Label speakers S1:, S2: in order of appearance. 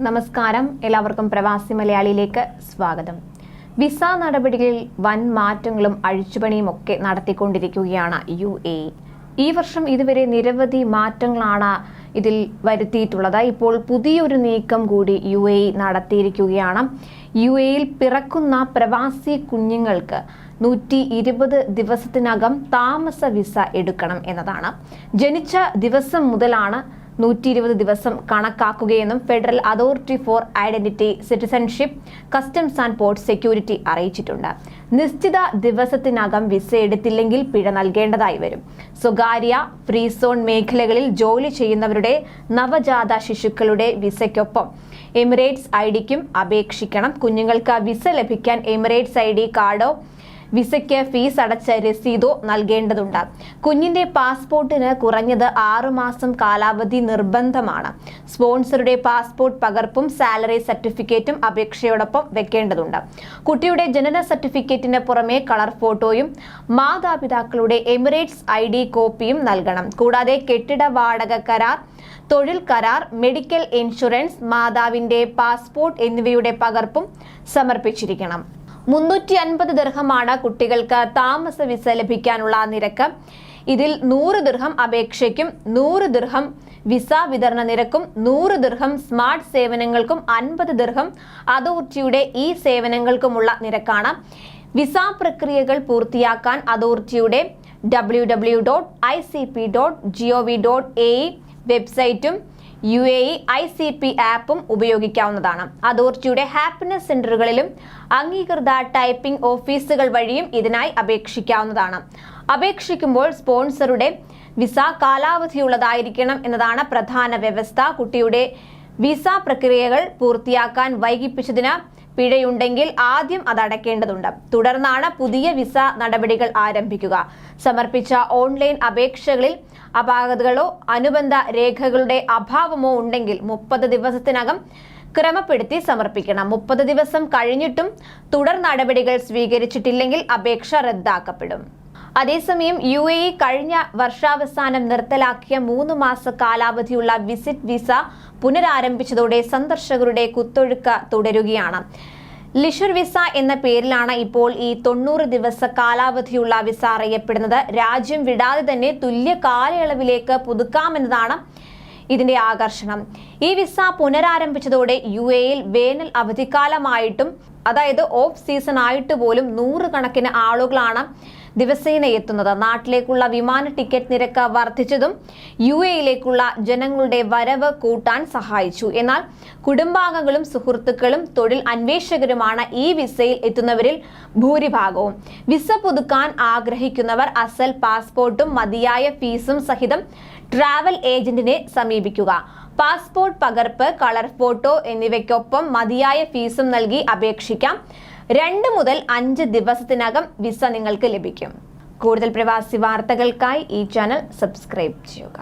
S1: നമസ്കാരം. എല്ലാവർക്കും പ്രവാസി മലയാളിയിലേക്ക് സ്വാഗതം. വിസ നടപടികളിൽ വൻ മാറ്റങ്ങളും അഴിച്ചുപണിയും ഒക്കെ നടത്തിക്കൊണ്ടിരിക്കുകയാണ് യു എ. ഈ വർഷം ഇതുവരെ നിരവധി മാറ്റങ്ങളാണ് ഇതിൽ വരുത്തിയിട്ടുള്ളത്. ഇപ്പോൾ പുതിയൊരു നീക്കം കൂടി യു എ നടത്തിയിരിക്കുകയാണ്. യു എയിൽ പിറക്കുന്ന പ്രവാസി കുഞ്ഞുങ്ങൾക്ക് നൂറ്റി ഇരുപത് ദിവസത്തിനകം താമസ വിസ എടുക്കണം എന്നതാണ്. ജനിച്ച ദിവസം മുതലാണ് നൂറ്റി ഇരുപത് ദിവസം കണക്കാക്കുകയെന്നും federal authority for identity citizenship customs and port security അറിയിച്ചിട്ടുണ്ട്. നിശ്ചിത ദിവസത്തിനകം വിസ എടുത്തില്ലെങ്കിൽ പിഴ നൽകേണ്ടതായി വരും. സ്വകാര്യ ഫ്രീ സോൺ മേഖലകളിൽ ജോലി ചെയ്യുന്നവരുടെ നവജാത ശിശുക്കളുടെ വിസയ്ക്കൊപ്പം എമിറേറ്റ്സ് ഐ ഡിക്കും അപേക്ഷിക്കണം. കുഞ്ഞുങ്ങൾക്ക് വിസ ലഭിക്കാൻ എമിറേറ്റ്സ് ഐ ഡി കാർഡോ വിസയ്ക്ക് ഫീസ് അടച്ച രസീതോ നൽകേണ്ടതുണ്ട്. കുഞ്ഞിന്റെ പാസ്പോർട്ടിന് കുറഞ്ഞത് ആറുമാസം കാലാവധി നിർബന്ധമാണ്. സ്പോൺസറുടെ പാസ്പോർട്ട് പകർപ്പും സാലറി സർട്ടിഫിക്കറ്റും അപേക്ഷയോടൊപ്പം വെക്കേണ്ടതുണ്ട്. കുട്ടിയുടെ ജനന സർട്ടിഫിക്കറ്റിന് പുറമെ കളർ ഫോട്ടോയും മാതാപിതാക്കളുടെ എമിറേറ്റ്സ് ഐ ഡി കോപ്പിയും നൽകണം. കൂടാതെ കെട്ടിട വാടക കരാർ തൊഴിൽ കരാർ മെഡിക്കൽ ഇൻഷുറൻസ് മാതാവിന്റെ പാസ്പോർട്ട് എന്നിവയുടെ പകർപ്പും സമർപ്പിച്ചിരിക്കണം. മുന്നൂറ്റി അൻപത് ദീർഘമാണ് കുട്ടികൾക്ക് താമസ വിസ ലഭിക്കാനുള്ള നിരക്ക്. ഇതിൽ നൂറ് ദീർഘം അപേക്ഷയ്ക്കും നൂറ് ദീർഘം വിസ വിതരണ നിരക്കും നൂറ് ദീർഘം സ്മാർട്ട് സേവനങ്ങൾക്കും അൻപത് ദീർഘം അതോറിറ്റിയുടെ ഈ സേവനങ്ങൾക്കുമുള്ള നിരക്കാണ്. വിസ പ്രക്രിയകൾ പൂർത്തിയാക്കാൻ അതോറിറ്റിയുടെ W W dot I C P dot G O V dot A വെബ്സൈറ്റും U A E I C P ആപ്പും ഉപയോഗിക്കാവുന്നതാണ്. അതോറിറ്റിയുടെ ഹാപ്പിനെസ് സെന്ററുകളിലും അംഗീകൃത ടൈപ്പിംഗ് ഓഫീസുകൾ വഴിയും ഇതിനായി അപേക്ഷിക്കാവുന്നതാണ്. അപേക്ഷിക്കുമ്പോൾ സ്പോൺസറുടെ വിസ കാലാവധിയുള്ളതായിരിക്കണം എന്നതാണ് പ്രധാന വ്യവസ്ഥ. കുട്ടിയുടെ വിസ പ്രക്രിയകൾ പൂർത്തിയാക്കാൻ വൈകിപ്പിച്ചതിന് പിഴയുണ്ടെങ്കിൽ ആദ്യം അത് അടയ്ക്കേണ്ടതുണ്ട്. തുടർന്നാണ് പുതിയ വിസ നടപടികൾ ആരംഭിക്കുക. സമർപ്പിച്ച ഓൺലൈൻ അപേക്ഷകളിൽ അപാകതകളോ അനുബന്ധ രേഖകളുടെ അഭാവമോ ഉണ്ടെങ്കിൽ മുപ്പത് ദിവസത്തിനകം ക്രമപ്പെടുത്തി സമർപ്പിക്കണം. മുപ്പത് ദിവസം കഴിഞ്ഞിട്ടും തുടർ നടപടികൾ സ്വീകരിച്ചിട്ടില്ലെങ്കിൽ അപേക്ഷ റദ്ദാക്കപ്പെടും. അതേസമയം യു എ ഇ കഴിഞ്ഞ വർഷാവസാനം നിർത്തലാക്കിയ മൂന്ന് മാസ കാലാവധിയുള്ള വിസിറ്റ് വിസ പുനരാരംഭിച്ചതോടെ സന്ദർശകരുടെ കുത്തൊഴുക്ക് തുടരുകയാണ്. ലിഷർ വിസ എന്ന പേരിലാണ് ഇപ്പോൾ ഈ തൊണ്ണൂറ് ദിവസ കാലാവധിയുള്ള വിസ അറിയപ്പെടുന്നത്. രാജ്യം വിടാതെ തന്നെ തുല്യ കാലയളവിലേക്ക് പുതുക്കാമെന്നതാണ് ഇതിന്റെ ആകർഷണം. ഈ വിസ പുനരാരംഭിച്ചതോടെ യു എയിൽ വേനൽ അവധിക്കാലമായിട്ടും അതായത് ഓഫ് സീസൺ ആയിട്ട് പോലും നൂറുകണക്കിന് ആളുകളാണ് ദിവസേന എത്തുന്നത്. നാട്ടിലേക്കുള്ള വിമാന ടിക്കറ്റ് നിരക്ക് വർദ്ധിച്ചതും യു എയിലേക്കുള്ള ജനങ്ങളുടെ വരവ് കൂട്ടാൻ സഹായിച്ചു. എന്നാൽ കുടുംബാംഗങ്ങളും സുഹൃത്തുക്കളും തൊഴിൽ അന്വേഷകരുമാണ് ഈ വിസയിൽ എത്തുന്നവരിൽ ഭൂരിഭാഗവും. വിസ പുതുക്കാൻ ആഗ്രഹിക്കുന്നവർ അസൽ പാസ്പോർട്ടും മതിയായ ഫീസും സഹിതം ട്രാവൽ ഏജന്റിനെ സമീപിക്കുക. പാസ്പോർട്ട് പകർപ്പ് കളർ ഫോട്ടോ എന്നിവയ്ക്കൊപ്പം മതിയായ ഫീസും നൽകി അപേക്ഷിക്കാം. രണ്ട് മുതൽ അഞ്ച് ദിവസത്തിനകം വിസ നിങ്ങൾക്ക് ലഭിക്കും. കൂടുതൽ പ്രവാസി വാർത്തകൾക്കായി ഈ ചാനൽ സബ്സ്ക്രൈബ് ചെയ്യുക.